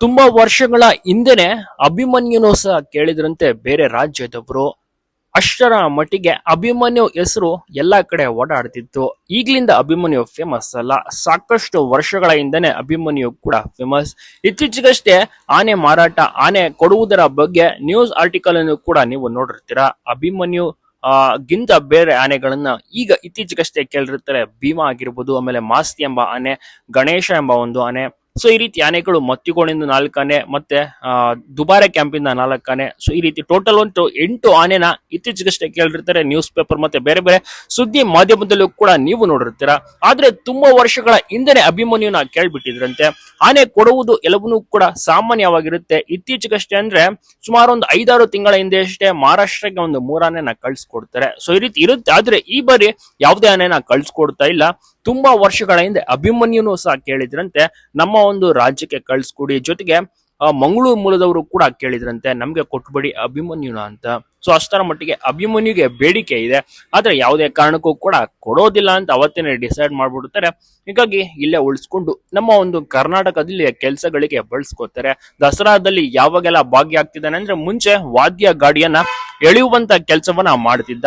ತುಂಬಾ ವರ್ಷಗಳ ಹಿಂದೆನೆ ಅಭಿಮನ್ಯುನೂ ಸಹ ಕೇಳಿದ್ರಂತೆ ಬೇರೆ ರಾಜ್ಯದವರು. ಅಷ್ಟರ ಮಟ್ಟಿಗೆ ಅಭಿಮನ್ಯು ಹೆಸರು ಎಲ್ಲಾ ಕಡೆ ಓಡಾಡ್ತಿತ್ತು. ಈಗ್ಲಿಂದ ಅಭಿಮನ್ಯು ಫೇಮಸ್ ಅಲ್ಲ. ಸಾಕಷ್ಟು ವರ್ಷಗಳ ಹಿಂದೆನೆ ಅಭಿಮನ್ಯು ಕೂಡ ಫೇಮಸ್ ಇತ್ತೀಚೆಗಷ್ಟೇ ಆನೆ ಮಾರಾಟ, ಆನೆ ಕೊಡುವುದರ ಬಗ್ಗೆ ನ್ಯೂಸ್ ಆರ್ಟಿಕಲ್ ಅನ್ನು ಕೂಡ ನೀವು ನೋಡಿರ್ತೀರಾ. ಅಭಿಮನ್ಯು, ಆ, ಗಿಂತ ಬೇರೆ ಆನೆಗಳನ್ನ ಈಗ ಇತ್ತೀಚೆಗಷ್ಟೇ ಕೇಳಿರ್ತಾರೆ. ಭೀಮಾ ಆಗಿರ್ಬೋದು, ಆಮೇಲೆ ಮಾಸ್ತಿ ಎಂಬ ಆನೆ, ಗಣೇಶ ಎಂಬ ಒಂದು ಆನೆ. ಸೊ ಈ ರೀತಿ ಆನೆಗಳು ಮತ್ತಿಕೋಣಿಂದ ನಾಲ್ಕು ಆನೆ ಮತ್ತೆ ದುಬಾರೆ ಕ್ಯಾಂಪಿಂದ ನಾಲ್ಕು ಆನೆ ಸೊ ಈ ರೀತಿ ಟೋಟಲ್ ಒಂದು ಎಂಟು ಆನೆನ ಇತ್ತೀಚೆಗಷ್ಟೇ ಕೇಳಿರ್ತಾರೆ ನ್ಯೂಸ್ ಪೇಪರ್ ಮತ್ತೆ ಬೇರೆ ಬೇರೆ ಸುದ್ದಿ ಮಾಧ್ಯಮದಲ್ಲೂ ಕೂಡ ನೀವು ನೋಡಿರ್ತೀರಾ. ಆದ್ರೆ ತುಂಬಾ ವರ್ಷಗಳ ಹಿಂದೆನೆ ಅಭಿಮನ್ಯುನ ಕೇಳ್ಬಿಟ್ಟಿದ್ರಂತೆ. ಆನೆ ಕೊಡುವುದು ಎಲ್ಲವನ್ನೂ ಕೂಡ ಸಾಮಾನ್ಯವಾಗಿರುತ್ತೆ. ಇತ್ತೀಚೆಗಷ್ಟೇ ಅಂದ್ರೆ ಸುಮಾರು ಒಂದು ಐದಾರು ತಿಂಗಳ ಹಿಂದೆ ಅಷ್ಟೇ ಮಹಾರಾಷ್ಟ್ರಕ್ಕೆ ಒಂದು ಮೂರಾನೆನ ಕಳ್ಸಿಕೊಡ್ತಾರೆ. ಸೊ ಈ ರೀತಿ ಇರುತ್ತೆ. ಆದ್ರೆ ಈ ಬಾರಿ ಯಾವುದೇ ಆನೆನ ಕಳ್ಸಿಕೊಡ್ತಾ ಇಲ್ಲ. ತುಂಬಾ ವರ್ಷಗಳ ಹಿಂದೆ ಅಭಿಮನ್ಯುನು ಸಹ ಕೇಳಿದ್ರಂತೆ. ನಮ್ಮ ಒಂದು ರಾಜ್ಯಕ್ಕೆ ಕಳ್ಸಿಕೊಡಿ. ಜೊತೆಗೆ ಮಂಗಳೂರು ಮೂಲದವರು ಕೂಡ ಕೇಳಿದ್ರಂತೆ, ನಮ್ಗೆ ಕೊಟ್ಬಿಡಿ ಅಭಿಮನ್ಯುನ ಅಂತ. ಸೊ ಅಷ್ಟರ ಮಟ್ಟಿಗೆ ಅಭಿಮನ್ಯುಗೆ ಬೇಡಿಕೆ ಇದೆ. ಆದ್ರೆ ಯಾವುದೇ ಕಾರಣಕ್ಕೂ ಕೂಡ ಕೊಡೋದಿಲ್ಲ ಅಂತ ಅವತ್ತೇನೆ ಡಿಸೈಡ್ ಮಾಡ್ಬಿಡ್ತಾರೆ. ಹೀಗಾಗಿ ಇಲ್ಲೇ ಉಳಿಸ್ಕೊಂಡು ನಮ್ಮ ಒಂದು ಕರ್ನಾಟಕದಲ್ಲಿ ಕೆಲಸಗಳಿಗೆ ಬಳಸ್ಕೋತಾರೆ. ದಸರಾದಲ್ಲಿ ಯಾವಾಗೆಲ್ಲ ಭಾಗಿಯಾಗ್ತಿದ್ದಾನೆ ಅಂದ್ರೆ ಮುಂಚೆ ವಾದ್ಯ ಗಾಡಿಯನ್ನ ಎಳೆಯುವಂತ ಕೆಲಸವನ್ನ ಮಾಡ್ತಿದ್ದ.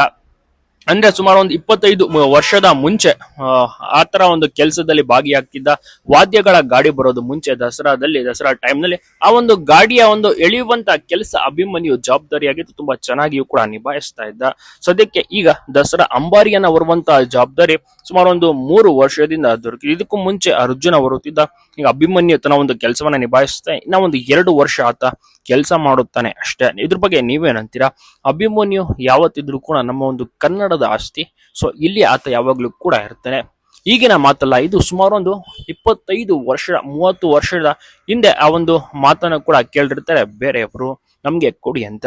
ಅಂದ್ರೆ ಸುಮಾರು ಒಂದು ಇಪ್ಪತ್ತೈದು ವರ್ಷದ ಮುಂಚೆ ಆ, ಆ ತರ ಒಂದು ಕೆಲಸದಲ್ಲಿ ಭಾಗಿಯಾಗ್ತಿದ್ದ ವಾದ್ಯಗಳ ಗಾಡಿ ಬರೋದು ಮುಂಚೆ ದಸರಾದಲ್ಲಿ ದಸರಾ ಟೈಮ್ನಲ್ಲಿ ಆ ಒಂದು ಗಾಡಿಯ ಒಂದು ಎಳೆಯುವಂತ ಕೆಲಸ ಅಭಿಮನ್ಯು ಜವಾಬ್ದಾರಿಯಾಗಿತ್ತು ತುಂಬಾ ಚೆನ್ನಾಗಿಯೂ ಕೂಡ ನಿಭಾಯಿಸ್ತಾ ಇದ್ದ. ಸದ್ಯಕ್ಕೆ ಈಗ ದಸರಾ ಅಂಬಾರಿಯನ್ನ ಬರುವಂತ ಜವಾಬ್ದಾರಿ ಸುಮಾರು ಒಂದು ಮೂರು ವರ್ಷದಿಂದ ದೊರಕಿದೆ. ಇದಕ್ಕೂ ಮುಂಚೆ ಅರ್ಜುನ ಬರುತ್ತಿದ್ದ ಈಗ ಅಭಿಮನ್ಯು ತನ್ನ ಒಂದು ಕೆಲಸವನ್ನ ನಿಭಾಯಿಸ್ತಾ ಇನ್ನ ಒಂದು ಎರಡು ವರ್ಷ ಆತ ಕೆಲಸ ಮಾಡುತ್ತಾನೆ ಅಷ್ಟೇ. ಇದ್ರ ಬಗ್ಗೆ ನೀವೇನಂತೀರಾ? ಅಭಿಮನ್ಯು ಯಾವತ್ತಿದ್ರು ಕೂಡ ನಮ್ಮ ಒಂದು ಕನ್ನಡದ ಆಸ್ತಿ. ಸೊ ಇಲ್ಲಿ ಆತ ಯಾವಾಗ್ಲೂ ಕೂಡ ಇರ್ತಾನೆ. ಈಗಿನ ಮಾತಲ್ಲ, ಇದು ಸುಮಾರು ಒಂದು ಇಪ್ಪತ್ತೈದು ವರ್ಷ, ಮೂವತ್ತು ವರ್ಷದ ಹಿಂದೆ ಆ ಒಂದು ಮಾತನ್ನ ಕೂಡ ಕೇಳಿರ್ತಾರೆ ಬೇರೆಯವರು. ನಮ್ಗೆ ಕೊಡಿ ಅಂತ.